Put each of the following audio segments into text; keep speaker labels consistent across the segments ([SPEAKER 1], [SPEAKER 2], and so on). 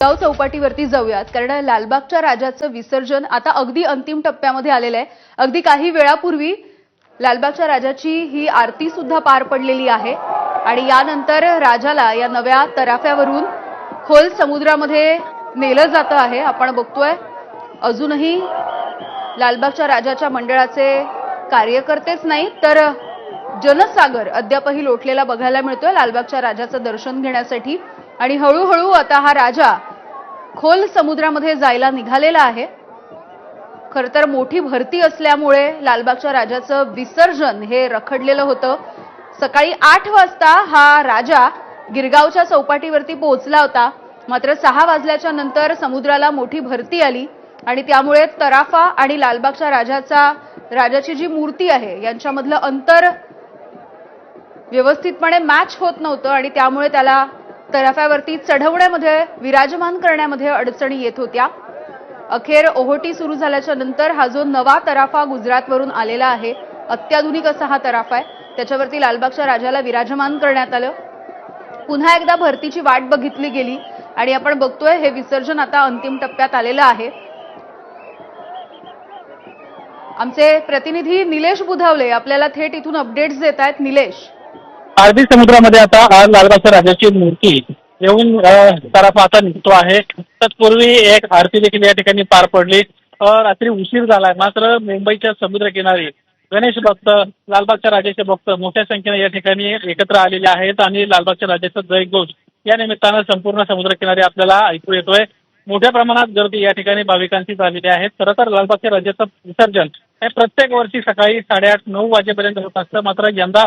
[SPEAKER 1] गाव चौपाटीवरती जाऊयात. कारण लालबागच्या राजाचं विसर्जन आता अगदी अंतिम टप्प्यामध्ये आलेलं आहे. अगदी काही वेळापूर्वी लालबागच्या राजाची ही आरती सुद्धा पार पडलेली आहे. आणि यानंतर राजाला या नव्या तराफ्यावरून खोल समुद्रामध्ये नेलं जातं आहे. आपण बघतोय अजूनही लालबागच्या राजाच्या मंडळाचे कार्यकर्तेच नाही तर जनसागर अद्यापही लोटलेला बघायला मिळतोय लालबागच्या राजाचं दर्शन घेण्यासाठी. आणि हळूहळू आता हा राजा खोल समुद्रामध्ये जायला निघालेला आहे. खर तर मोठी भरती असल्यामुळे लालबागच्या राजाचं विसर्जन हे रखडलेलं होतं. सकाळी आठ वाजता हा राजा गिरगावच्या चौपाटीवरती पोहोचला होता. मात्र सहा वाजल्याच्या नंतर समुद्राला मोठी भरती आली आणि त्यामुळे तराफा आणि लालबागच्या राजाचा राजाची जी मूर्ती आहे यांच्यामधलं अंतर व्यवस्थितपणे मॅच होत नव्हतं आणि त्यामुळे त्याला तराफ्यावरती चढवण्यामध्ये विराजमान करण्यामध्ये अडचणी येत होत्या. अखेर ओहोटी सुरू झाल्याच्यानंतर हा जो नवा तराफा गुजरातवरून आलेला आहे अत्याधुनिक असा हा तराफा आहे. त्याच्यावरती लालबागच्या राजाला विराजमान करण्यात आलं. पुन्हा एकदा भरतीची वाट बघितली गेली आणि आपण बघतोय हे विसर्जन आता अंतिम टप्प्यात आलेलं आहे. आमचे प्रतिनिधी निलेश बुधावले आपल्याला थेट इथून अपडेट्स देत आहेत निलेश.
[SPEAKER 2] अरबी समुद्रामध्ये आता लालबागच्या राजाची मूर्ती येऊन तराफा आता निघतो आहे. तत्पूर्वी एक आरती देखील या ठिकाणी पार पडली. रात्री उशीर झालाय मात्र मुंबईच्या समुद्रकिनारी गणेश भक्त लालबागच्या राजाचे भक्त मोठ्या संख्येने या ठिकाणी एकत्र आलेले आहेत आणि लालबागच्या राजाचा जयघोष या निमित्तानं संपूर्ण समुद्रकिनारी आपल्याला ऐकू येतोय. मोठ्या प्रमाणात गर्दी या ठिकाणी भाविकांची झालेली आहे. खरं तर लालबागच्या राजाचं विसर्जन हे प्रत्येक वर्षी सकाळी साडेआठ नऊ वाजेपर्यंत होत असतं. मात्र यंदा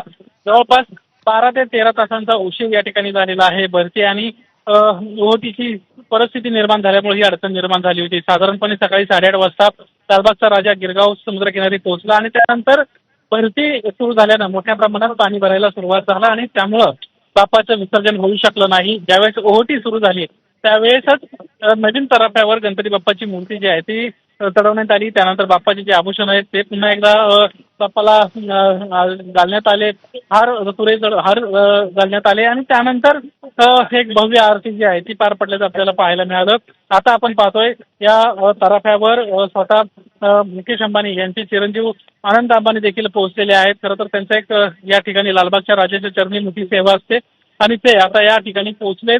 [SPEAKER 2] जवळपास बारा ते तेरा तासांचा उशीर या ठिकाणी झालेला आहे भरती आणि ओहोटीची परिस्थिती निर्माण झाल्यामुळे ही अडचण निर्माण झाली होती. साधारणपणे सकाळी साडेआठ वाजता लालबागचा राजा गिरगाव समुद्रकिनारी पोहोचला आणि त्यानंतर भरती सुरू झाल्यानं मोठ्या प्रमाणात पाणी भरायला सुरुवात झाला आणि त्यामुळं बापाचं विसर्जन होऊ शकलं नाही. ज्यावेळेस ओहोटी सुरू झाली त्यावेळेसच नवीन तराफ्यावर गणपती बाप्पाची मूर्ती जी आहे ती चढवण्यात आली. त्यानंतर बाप्पाचे जे आभूषण आहेत ते पुन्हा एकदा बाप्पाला घालण्यात आले. हार तुरे जड- हार घालण्यात आले. आणि त्यानंतर एक भव्य आरती जी आहे ती पार पडल्याचं आपल्याला पाहायला मिळालं. आता आपण पाहतोय या तराफ्यावर स्वतः मुकेश अंबानी यांचे चिरंजीव आनंद अंबानी देखील पोहोचलेले आहेत. खरं तर त्यांचं एक या ठिकाणी लालबागच्या राजाच्या चरणी मोठी सेवा असते. आणि ते आता या ठिकाणी पोहोचलेत.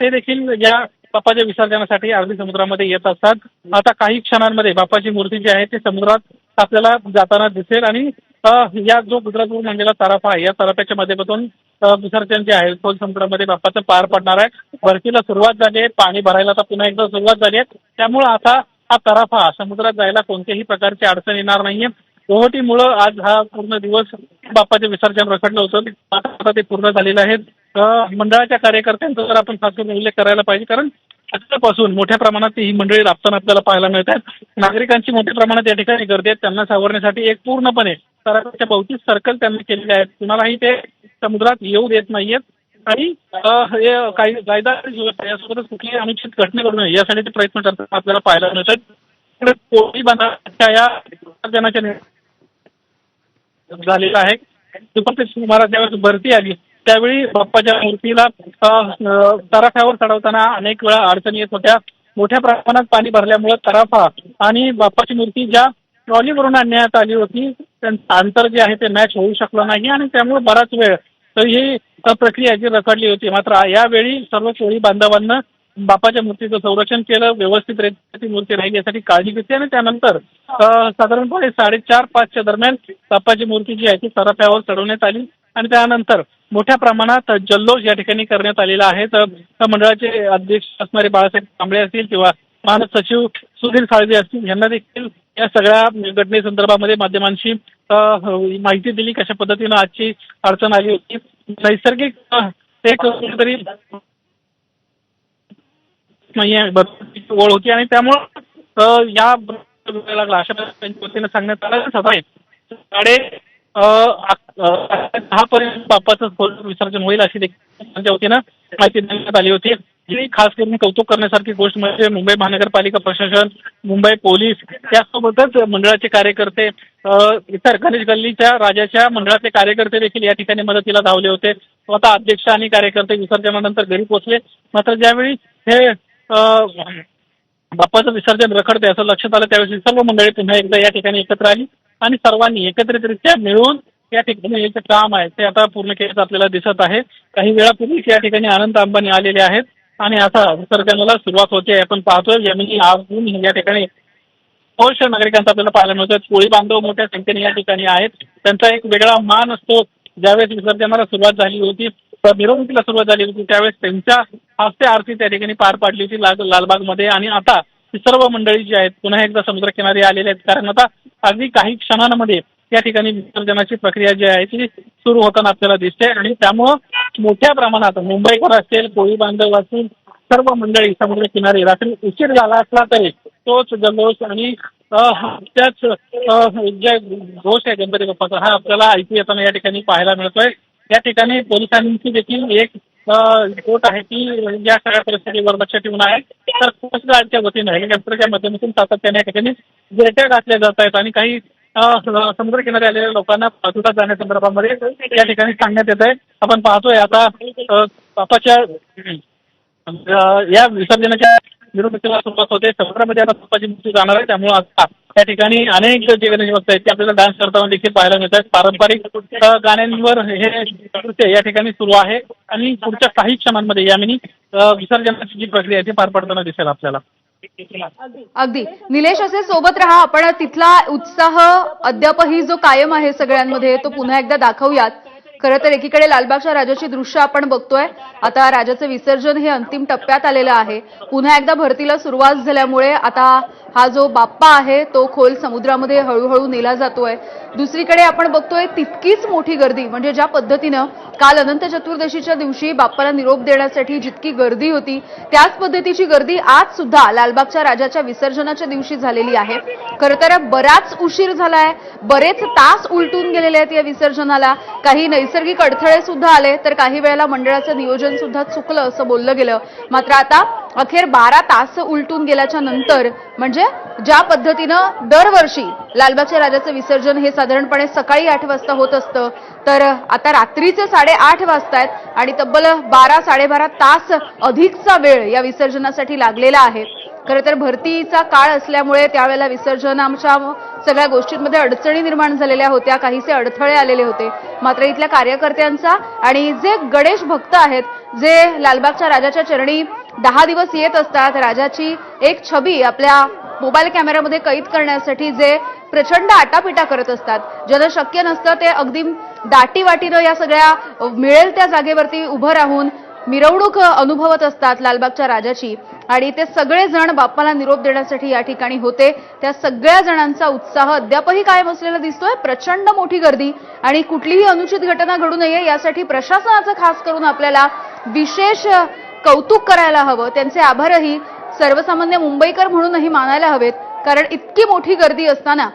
[SPEAKER 2] ते देखील या बाप्पाच्या विसर्जनासाठी अरबी समुद्रामध्ये येत असतात. आता काही क्षणांमध्ये बाप्पाची मूर्ती जी आहे ती समुद्रात आपल्याला जाताना दिसेल आणि या जो गुजरातवरून आणलेला तराफा आहे या तराफ्याच्या माध्यमातून विसर्जन जे आहे खोल समुद्रामध्ये बाप्पाचं पार पडणार आहे. भरतीला सुरुवात झाली आहे पाणी भरायला आता पुन्हा एकदा सुरुवात झाली आहे. त्यामुळं आता हा तराफा समुद्रात जायला कोणत्याही प्रकारची अडचण येणार नाहीये. ओहोटीमुळं आज हा पूर्ण दिवस बाप्पाचे विसर्जन रखडलं होतं. आता ते पूर्ण झालेलं आहे. मंडळाच्या कार्यकर्त्यांचा जर आपण खास उल्लेख करायला पाहिजे कारण आजपासून मोठ्या प्रमाणात ही मंडळी राबताना आपल्याला पाहायला मिळत आहेत. नागरिकांची मोठ्या प्रमाणात या ठिकाणी गर्दी आहे त्यांना सावरण्यासाठी एक पूर्णपणे तराफ्याच्या भौतिक सर्कल त्यांनी केलेले आहेत. कुणालाही ते समुद्रात येऊ देत नाहीयेत. आणि हे काही कायदा यासोबतच कुठलीही अनुचित घटना घडू नये यासाठी ते प्रयत्न करतात आपल्याला पाहायला मिळतात इकडे पोळी या विसर्जनाच्या झालेला आहे. दुपारच्या सुमारास ज्यावेळेस भरती आली. त्यावेळी बाप्पाच्या मूर्तीला तराफ्यावर चढवताना अनेक वेळा अडचणी येत होत्या. मोठ्या प्रमाणात पाणी भरल्यामुळे तराफा आणि बाप्पाची मूर्ती ज्या ट्रॉलीवरून आणण्यात आली होती त्यांचं अंतर जे आहे ते मॅच होऊ शकलं नाही आणि त्यामुळे बराच वेळ तर ही प्रक्रिया जी रखडली होती. मात्र यावेळी सर्व कोळी बांधवांना बाप्पाच्या मूर्तीचं संरक्षण केलं व्यवस्थित ती मूर्ती राहील यासाठी काळजी घेतली आणि त्यानंतर साधारणपणे साडेचार पाचच्या दरम्यान बाप्पाची मूर्ती जी आहे ती तराफ्यावर चढवण्यात आली. आणि त्यानंतर मोठ्या प्रमाणात जल्लोष या ठिकाणी करण्यात आलेला आहे. तर त्या मंडळाचे अध्यक्ष असणारे बाळासाहेब कांबळे असतील किंवा मानस सचिव सुधीर साळवे असतील यांना देखील या सगळ्या घटनेसंदर्भामध्ये माध्यमांशी माहिती दिली कशा पद्धतीनं आजची अडचण आली होती. नैसर्गिक एक कुठेतरी नाहीये ओळ होती आणि त्यामुळं या लागला. अशा त्यांच्या वतीनं सांगण्यात आलं. सकाळी दहापर्यंत बाप्पाचं खोल विसर्जन होईल अशी देखील त्यांच्या वतीनं माहिती देण्यात आली होती. ही खास करून कौतुक करण्यासारखी गोष्ट म्हणजे मुंबई महानगरपालिका प्रशासन मुंबई पोलीस त्यासोबतच मंडळाचे कार्यकर्ते इतर गणेश गल्लीच्या राजाच्या मंडळाचे कार्यकर्ते देखील या ठिकाणी मदतीला धावले होते. स्वतः अध्यक्ष आणि कार्यकर्ते विसर्जनानंतर घरी पोहोचले. मात्र ज्यावेळी हे बाप्पाचं विसर्जन रखडते असं लक्षात आलं त्यावेळी सर्व मंडळी पुन्हा एकदा या ठिकाणी एकत्र आली. आणि सर्वांनी एकत्रितरित्या मिळून या ठिकाणी हे जे काम आहे ते आता पूर्ण केल्याचं आपल्याला दिसत आहे. काही वेळापूर्वीच या ठिकाणी अनंत अंबानी आलेले आहेत आणि आता विसर्जनाला सुरुवात होते आपण पाहतोय जमिनी आजून या ठिकाणी पौष नागरिकांचा आपल्याला पाहायला मिळतोय. कोळी बांधव मोठ्या संख्येने या ठिकाणी आहेत. त्यांचा एक वेगळा मान असतो. ज्यावेळेस विसर्जनाला सुरुवात झाली होती तर मिरवणुकीला सुरुवात झाली होती त्यावेळेस त्यांच्या हस्ते आरती त्या ठिकाणी पार पाडली होती लाल लालबागमध्ये. आणि आता ही सर्व मंडळी जी आहेत पुन्हा एकदा समुद्रकिनारी आलेले आहेत. कारण आता अगदी काही क्षणांमध्ये या ठिकाणी विसर्जनाची प्रक्रिया जी आहे ती सुरू होताना आपल्याला दिसते. आणि त्यामुळं मोठ्या प्रमाणात मुंबईकर असतील कोळी बांधव असतील सर्व मंडळी समुद्र किनारी रात्री उशीर झाला असला तरी तोच जल्लोष आणि त्याच जे घोष आहे गणपती बाप्पाचा हा आपल्याला ऐकू येताना या ठिकाणी पाहायला मिळतोय. या ठिकाणी पोलिसांची देखील एक गोट रिपोर्ट आहे ती या सगळ्या परिस्थितीवर लक्ष ठेवून आहे. तर कोस्ट गार्डच्या वतीनं हेलिकॉप्टरच्या माध्यमातून सातत्याने या ठिकाणी जेट्या घातल्या जात आहेत आणि काही समुद्र किनारी आलेल्या लोकांना बाजूला जाण्यासंदर्भामध्ये या ठिकाणी सांगण्यात येत आहे. आपण पाहतोय आता बापाच्या या विसर्जनाच्या मिरवणुकीला सुरुवात होते. समुद्रामध्ये आता बाप्पाची मूर्ती जाणार आहे. त्यामुळे आता त्या ठिकाणी अनेक जे गणेशभक्त आहेत ते आपल्याला डान्स करताना देखील पाहायला मिळत आहेत पारंपरिक गाण्यांवर हे नृत्य या ठिकाणी सुरू आहे. आणि पुढच्या काही क्षणांमध्ये यामिनी अ, विसर्जनाची जी प्रक्रिया आहे ती पार पडताना दिसेल आपल्याला.
[SPEAKER 1] अगदी. निलेश असे सोबत राहा. आपण तिथला उत्साह अद्यापही जो कायम आहे सगळ्यांमध्ये तो पुन्हा एकदा दाखवूयात. खरं तर एकीकडे लालबागच्या राजाची दृश्य आपण बघतोय. आता राजाचं विसर्जन हे अंतिम टप्प्यात आलेलं आहे. पुन्हा एकदा भरतीला सुरुवात झाल्यामुळे आता हा जो बाप्पा आहे तो खोल समुद्रामध्ये हळूहळू नेला जातोय. दुसरीकडे आपण बघतोय तितकीच मोठी गर्दी म्हणजे ज्या पद्धतीनं काल अनंत चतुर्दशीच्या दिवशी बाप्पाला निरोप देण्यासाठी जितकी गर्दी होती त्याच पद्धतीची गर्दी आज सुद्धा लालबागच्या राजाच्या विसर्जनाच्या दिवशी झालेली आहे. खरं तर बराच उशीर झालाय बरेच तास उलटून गेलेले आहेत या विसर्जनाला. काही नैसर्गिक अडथळे सुद्धा आले तर काही वेळेला मंडळाचं नियोजन सुद्धा चुकलं असं बोललं गेलं. मात्र आता अखेर बारा तास उलटून गेल्याच्यानंतर म्हणजे ज्या पद्धतीनं दरवर्षी लालबागच्या राजाचं विसर्जन हे साधारणपणे सकाळी आठ वाजता होत असतं तर आता रात्रीचे साडेआठ वाजतायत आणि तब्बल बारा साडेबारा तास अधिकचा वेळ या विसर्जनासाठी लागलेला आहे. खरं तर भरतीचा काळ असल्यामुळे त्यावेळेला विसर्जन आमच्या सगळ्या गोष्टींमध्ये अडचणी निर्माण झालेल्या होत्या काहीसे अडथळे आलेले होते. मात्र इथल्या कार्यकर्त्यांचा आणि जे गणेश भक्त आहेत जे लालबागच्या राजाच्या चरणी दहा दिवस येत असतात. राजाची एक छबी आपल्या मोबाईल कॅमेऱ्यामध्ये कैद करण्यासाठी जे प्रचंड आटापिटा करत असतात. ज्यांना शक्य नसतं ते अगदी दाटीवाटीनं या सगळ्या मिळेल त्या जागेवरती उभं राहून मिरवणूक अनुभवत असतात लालबागच्या राजाची. आणि ते सगळेजण बाप्पाला निरोप देण्यासाठी या ठिकाणी होते. त्या सगळ्या जणांचा उत्साह अद्यापही कायम असलेला दिसतोय. प्रचंड मोठी गर्दी आणि कुठलीही अनुचित घटना घडू नये यासाठी प्रशासनाचं खास करून आपल्याला विशेष कौतुक करायला हवं. त्यांचे आभारही सर्वसामान्य मुंबईकर म्हणूनही मानायला हवेत कारण इतकी मोठी गर्दी असताना.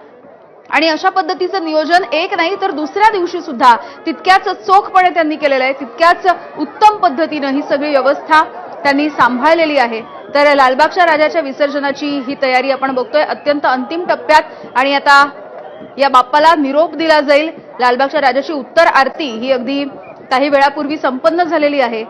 [SPEAKER 1] आणि अशा पद्धतीचं नियोजन एक नाही तर दुसऱ्या दिवशी सुद्धा तितक्याच चोखपणे त्यांनी केलेलं आहे. तितक्याच उत्तम पद्धतीनं ही सगळी व्यवस्था त्यांनी सांभाळलेली आहे. तर लालबागच्या राजाच्या विसर्जनाची ही तयारी आपण बघतोय. अत्यंत अंतिम टप्प्यात आणि आता या बाप्पाला निरोप दिला जाईल. लालबागच्या राजाची उत्तर आरती ही अगदी काही वेळापूर्वी संपन्न झालेली आहे.